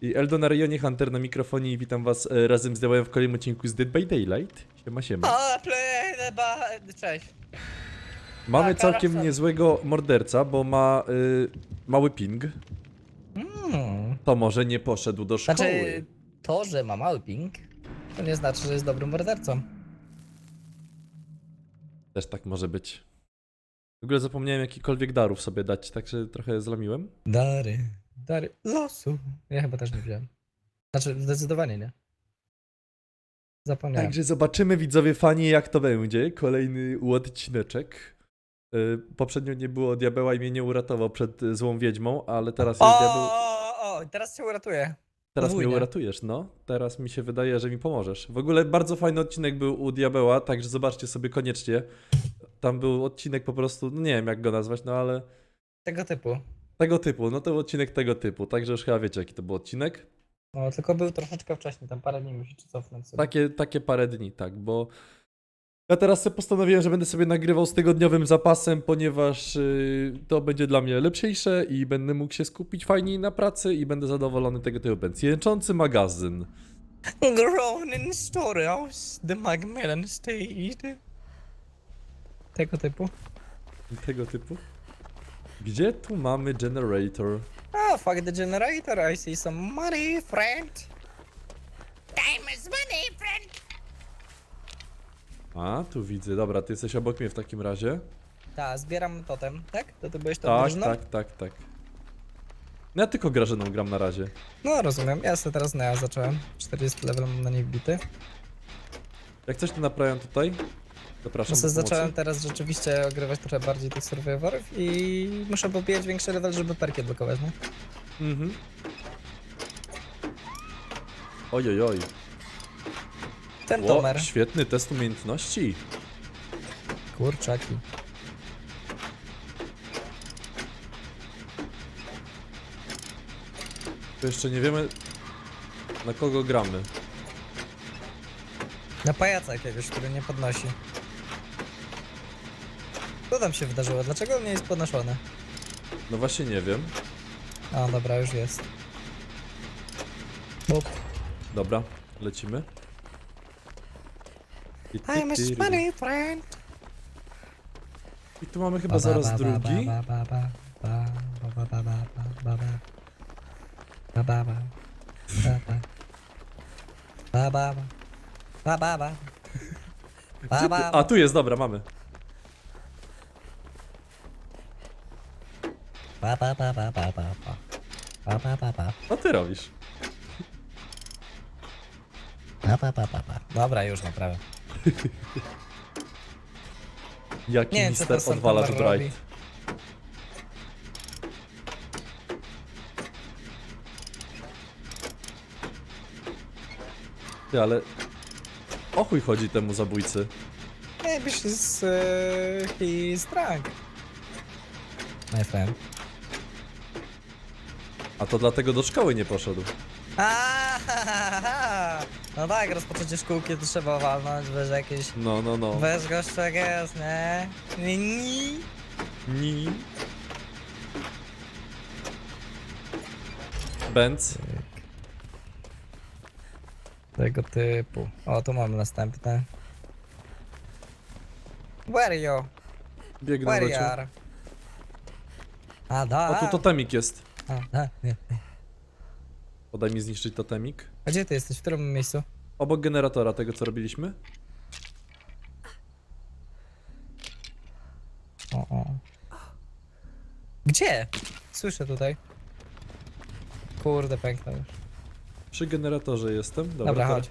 I Eldon Arionie Hunter na mikrofonie i witam was e, razem z Dełem w kolejnym odcinku z Dead by Daylight. Siema, siema. O, play the ba... Cześć. Mamy tak, całkiem niezłego morderca, bo ma y, mały ping. Hmm. To może nie poszedł do szkoły. Znaczy, to, że ma mały ping, to nie znaczy, że jest dobrym mordercą. Też tak może być. W ogóle zapomniałem jakikolwiek darów sobie dać, także trochę zlamiłem. Dary, dary losu. Ja chyba też nie wziąłem. Znaczy, zdecydowanie nie. Zapomniałem. Także zobaczymy widzowie fani jak to będzie. Kolejny odcineczek. Y, poprzednio nie było diabeła i mnie nie uratował przed y, złą wiedźmą, ale teraz jest O, diabeł. o, o, teraz cię uratuję. Teraz mnie podwójnie. uratujesz, no. Teraz mi się wydaje, że mi pomożesz. W ogóle bardzo fajny odcinek był u Diabeła, także zobaczcie sobie koniecznie. Tam był odcinek po prostu, no nie wiem jak go nazwać, no ale Tego typu. Tego typu, no to był odcinek tego typu, także już chyba wiecie jaki to był odcinek. No, tylko był troszeczkę wcześniej, tam parę dni musicie cofnąć sobie. Takie, takie parę dni, tak, bo ja teraz sobie postanowiłem, że będę sobie nagrywał z tygodniowym zapasem, ponieważ y, to będzie dla mnie lepsze i będę mógł się skupić fajniej na pracy i będę zadowolony tego typu. Więc jęczący magazyn. Grown in storehouse, the Macmillan State. Tego typu. Tego typu. Gdzie tu mamy generator? Ah, fuck the generator. I see some money, friend. Time is money, friend. A, tu widzę. Dobra, ty jesteś obok mnie w takim razie. Tak, zbieram totem, tak? To ty byłeś tą Tak, drużyną? tak, tak, tak. No ja tylko Grażyną gram na razie. No rozumiem, ja sobie teraz Nea zacząłem. 40 level mam na niej wbity. Jak coś to naprawiam tutaj. Zapraszam zacząłem teraz rzeczywiście ogrywać trochę bardziej tych survivorów i muszę pobijać większy level, żeby perki blokować, nie? Mhm. Oj, oj, oj. Ten O, tomer. świetny test umiejętności. Kurczaki. To jeszcze nie wiemy na kogo gramy. Na pajaca jakiegoś, który nie podnosi. Co tam się wydarzyło? Dlaczego on nie jest podnoszony? No właśnie nie wiem. A, dobra, już jest. Bop. Dobra, lecimy. I, ty, I'm a ty, money friend. I tu mamy chyba zaraz drugi. Ba, ba, ba, ba, ba, ba, ba, ba, ba, ba. Ba, ba, ba. Ba, ba. Ba, ba, ba. Ba, ba, ba. Gdzie Ba, ty? ba, A, tu jest, dobra, mamy. ba, ba, ba, ba, ba, ba, ba. Ba, ba, ba, ba. Co ty robisz? Ba, ba, ba, ba, ba. Dobra, Pa, pa, pa, pa, pa, pa, pa. Pa, pa, pa, pa. Co ty robisz? Pa, pa, pa, pa, pa. Dobra, już naprawiam. Jaki Nie wiem, co to odwala robi. Ty, ale... O chuj chodzi temu zabójcy. Maybe she's, uh, he's drunk. My friend. A to dlatego do szkoły nie poszedł. No tak, rozpoczęcie szkółki to trzeba walnąć, bez jakieś... No, no, no. Bez gościa jak jest, nie? Ni, ni. Ni. Benz. Tego typu. O, tu mamy następne. Where you? Biegnę Where you are? A, da. O, tu totemik jest. A, da. nie. Podaj mi zniszczyć totemik. A gdzie ty jesteś? W którym miejscu? Obok generatora tego, co robiliśmy. O, o. Gdzie? Słyszę tutaj. Kurde, pęknął już. Przy generatorze jestem. Dobra, Dobra, chodź.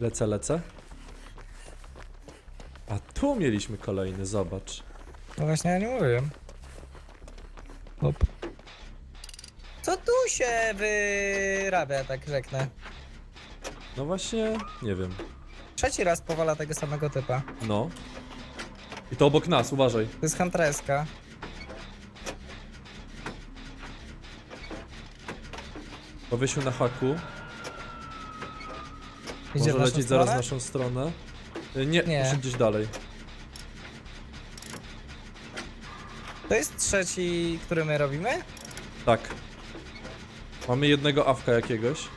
Lecę, lecę. A tu mieliśmy kolejny, zobacz. No właśnie, ja nie mówiłem. Hop. Co tu się wyrabia, tak rzeknę? No właśnie, nie wiem. Trzeci raz powala tego samego typa. No. I to obok nas, uważaj. To jest Huntreska. Powiesił na haku. Idzie w Może naszą lecieć zaraz w stronę? naszą stronę. Y, Nie, Nie. muszę gdzieś dalej. To jest trzeci, który my robimy? Tak. Mamy jednego awka jakiegoś.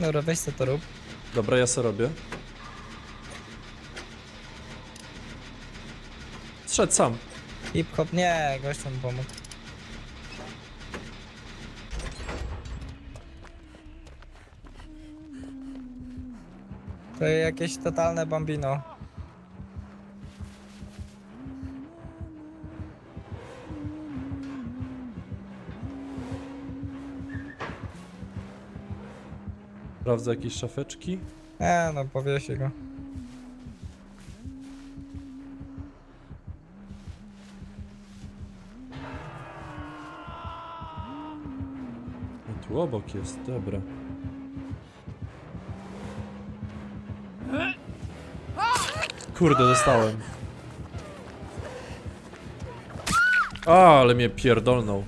Dobra, weź co to rób. Dobra, ja se robię. Zszedł sam. Hip hop, nie, gościom pomógł. To jakieś totalne bambino. Sprawdzę jakieś szafeczki. E, no powiesi go. No tu obok jest, dobra. Kurde, dostałem. A, ale mnie pierdolnął.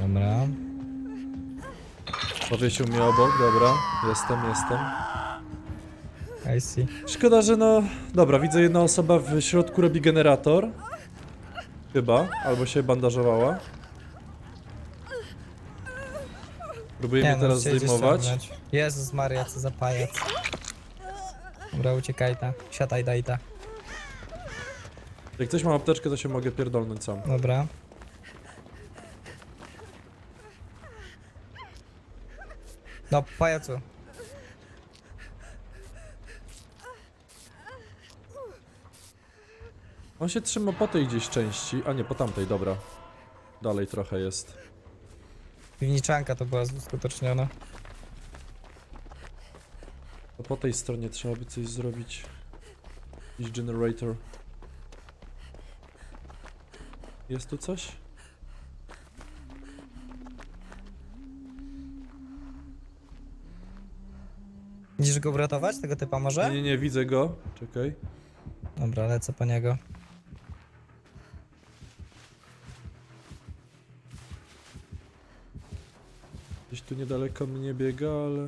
Dobra. Powiesił mnie obok, dobra. Jestem, jestem. I see. Szkoda, że no... Dobra, widzę jedna osoba w środku robi generator. Chyba, albo się bandażowała. Próbuje mnie teraz musicie gdzieś zdejmować. ciągnąć. Jezus Maria, co za pajac. Dobra, uciekaj ta. Siataj, daj ta. Jak ktoś ma apteczkę, to się mogę pierdolnąć sam. Dobra. No, pajacu. On się trzyma po tej gdzieś części, a nie po tamtej, dobra. Dalej trochę jest. Piwniczanka to była uskuteczniona. To po tej stronie trzeba by coś zrobić. Jakiś generator. Jest tu coś? Widzisz go uratować, tego typa Nie, może? nie, nie, widzę go. Czekaj. Dobra, lecę po niego. Gdzieś tu niedaleko mnie biega, ale...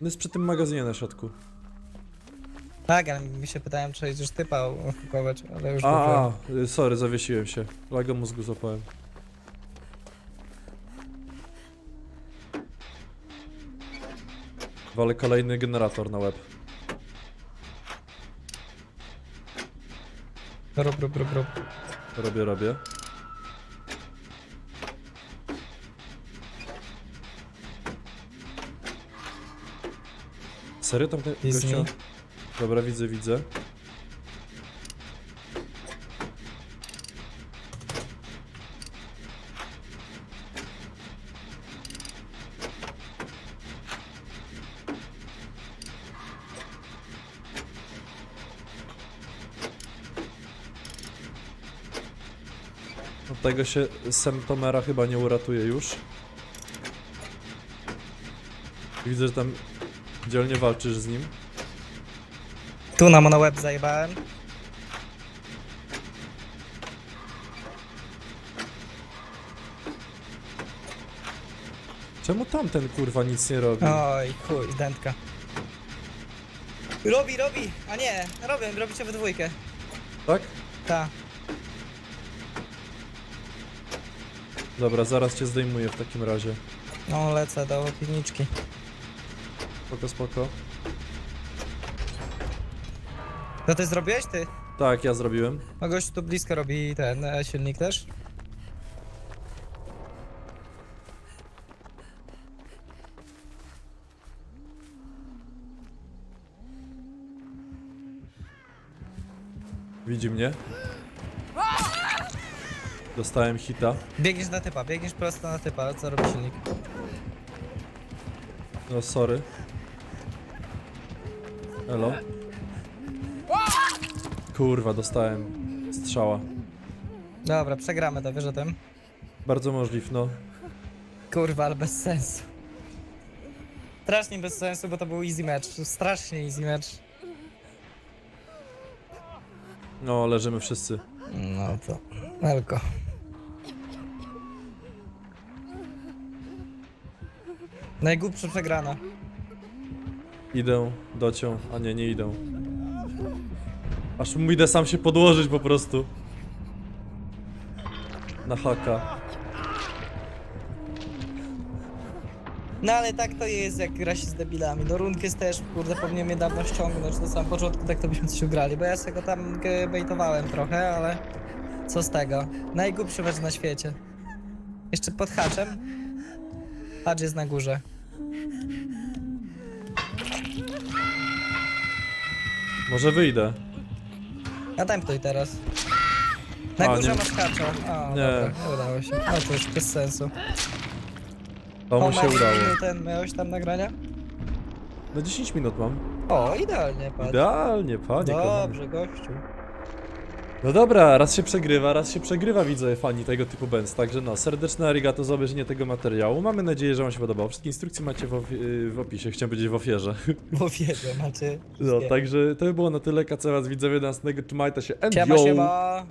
On jest przy tym magazynie na środku. Tak, ale mi się pytałem, czy już typa kupować, ale już A, wziąłem. a, sorry, zawiesiłem się. Laga mózgu złapałem. Walę kolejny generator na łeb. Rób, rób, rób, rób. Robię, robię. Serio tam ten Disney. gościa? Dobra, widzę, widzę. Od tego się Sam Tomera chyba nie uratuje już. Widzę, że tam dzielnie walczysz z nim. Tu na mono web zajebałem. Czemu tamten kurwa nic nie robi? Oj, chuj, dętka. Robi, robi! A nie, robię, robicie we dwójkę. Tak? Ta. Dobra, zaraz cię zdejmuję w takim razie. No, lecę do piwniczki. Spoko, spoko. To ty zrobiłeś, ty? Tak, ja zrobiłem. No gość tu blisko robi ten e, silnik też. Widzi mnie. Dostałem hita. Biegniesz na typa, biegniesz prosto na typa, co robi silnik? No sorry. Elo. Kurwa, dostałem strzała. Dobra, przegramy to, wiesz o tym? Bardzo możliw, no. Kurwa, ale bez sensu. Strasznie bez sensu, bo to był easy match. Strasznie easy match. No, leżymy wszyscy. No to... Elko. Najgłupsza przegrana. Idę, docią, a nie, nie idę. Aż mu idę sam się podłożyć po prostu. Na haka. No ale tak to jest, jak gra się z debilami. No Runkys też, kurde, powinien mnie dawno ściągnąć na samym początku, tak to byśmy coś ugrali, bo ja sobie go tam bejtowałem trochę, ale co z tego? Najgłupszy mecz na świecie. Jeszcze pod haczem. Hacz jest na górze. Może wyjdę. A temptuj teraz. Na A, górze nie. masz hacza. A, Nie. dobra, nie udało się. No to już bez sensu. To mu O, się Max, udało. ten miałeś tam nagrania? Na 10 minut mam. O, idealnie, patrz. Idealnie, panie kochany. Dobrze, gościu. No dobra, raz się przegrywa, raz się przegrywa, widzę fani tego typu bands. Także no, serdeczne arigato za obejrzenie tego materiału. Mamy nadzieję, że wam się podobało. Wszystkie instrukcje macie w, opi- w opisie, chciałem powiedzieć w ofierze. Bo wiedzę, macie. No, także to by było na tyle. Kaca was widzowie następnego. Trzymajcie się. And Siema, yo! siema.